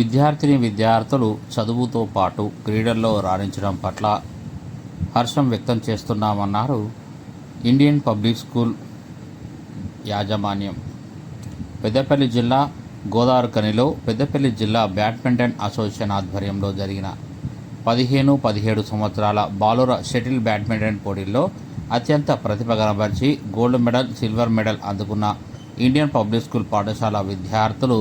విద్యార్థిని విద్యార్థులు చదువుతో పాటు క్రీడల్లో రాణించడం పట్ల హర్షం వ్యక్తం చేస్తున్నామన్నారు ఇండియన్ పబ్లిక్ స్కూల్ యాజమాన్యం. పెద్దపల్లి జిల్లా గోదావరికనిలో పెద్దపల్లి జిల్లా బ్యాడ్మింటన్ అసోసియేషన్ ఆధ్వర్యంలో జరిగిన పదిహేను పదిహేడు సంవత్సరాల బాలుర షటిల్ బ్యాడ్మింటన్ పోటీల్లో అత్యంత ప్రతిభ కనబరిచి గోల్డ్ మెడల్ సిల్వర్ మెడల్ అందుకున్న ఇండియన్ పబ్లిక్ స్కూల్ పాఠశాల విద్యార్థులు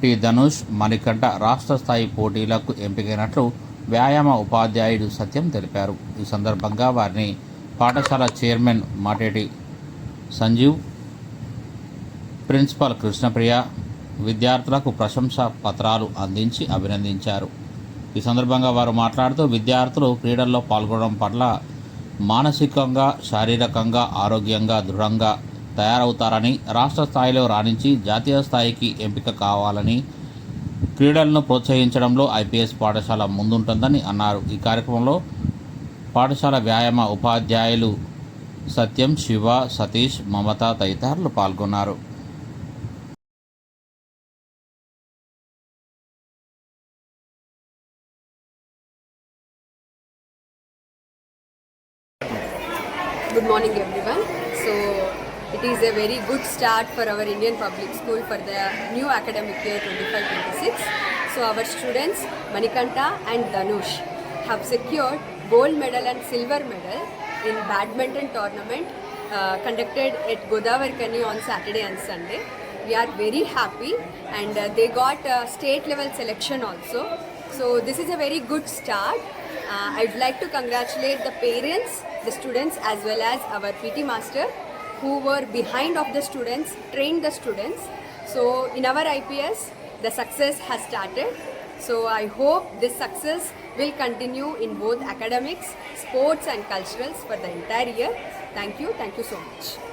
టి ధనుష్ మణికంఠ రాష్ట్ర స్థాయి పోటీలకు ఎంపికైనట్లు వ్యాయామ ఉపాధ్యాయుడు సత్యం తెలిపారు. ఈ సందర్భంగా వారిని పాఠశాల చైర్మన్ మాటేటి సంజీవ్ ప్రిన్సిపాల్ కృష్ణప్రియ విద్యార్థులకు ప్రశంసా పత్రాలు అందించి అభినందించారు. ఈ సందర్భంగా వారు మాట్లాడుతూ విద్యార్థులు క్రీడల్లో పాల్గొనడం పట్ల మానసికంగా శారీరకంగా ఆరోగ్యంగా దృఢంగా తయారవుతారని రాష్ట్ర స్థాయిలో రాణించి జాతీయ స్థాయికి ఎంపిక కావాలని క్రీడలను ప్రోత్సహించడంలో ఐపీఎస్ పాఠశాల ముందుంటుందని అన్నారు. ఈ కార్యక్రమంలో పాఠశాల వ్యాయామ ఉపాధ్యాయులు సత్యం శివ సతీష్ మమత తదితరులు పాల్గొన్నారు. Good morning everyone so it is a very good start for our Indian public school for the new academic year 25-26. So, our students Manikanta and Danush have secured gold medal and silver medal in badminton tournament uh, conducted at Godavarkani on Saturday and Sunday. We are very happy, and uh, they got state level selection also. So, this is a very good start. Uh, I'd like to congratulate the parents, the students, as well as our PT master who were behind of the students, trained the students. So in our IPS, the success has started. So I hope this success will continue in both academics, sports, and culturals for the entire year. Thank you. Thank you so much.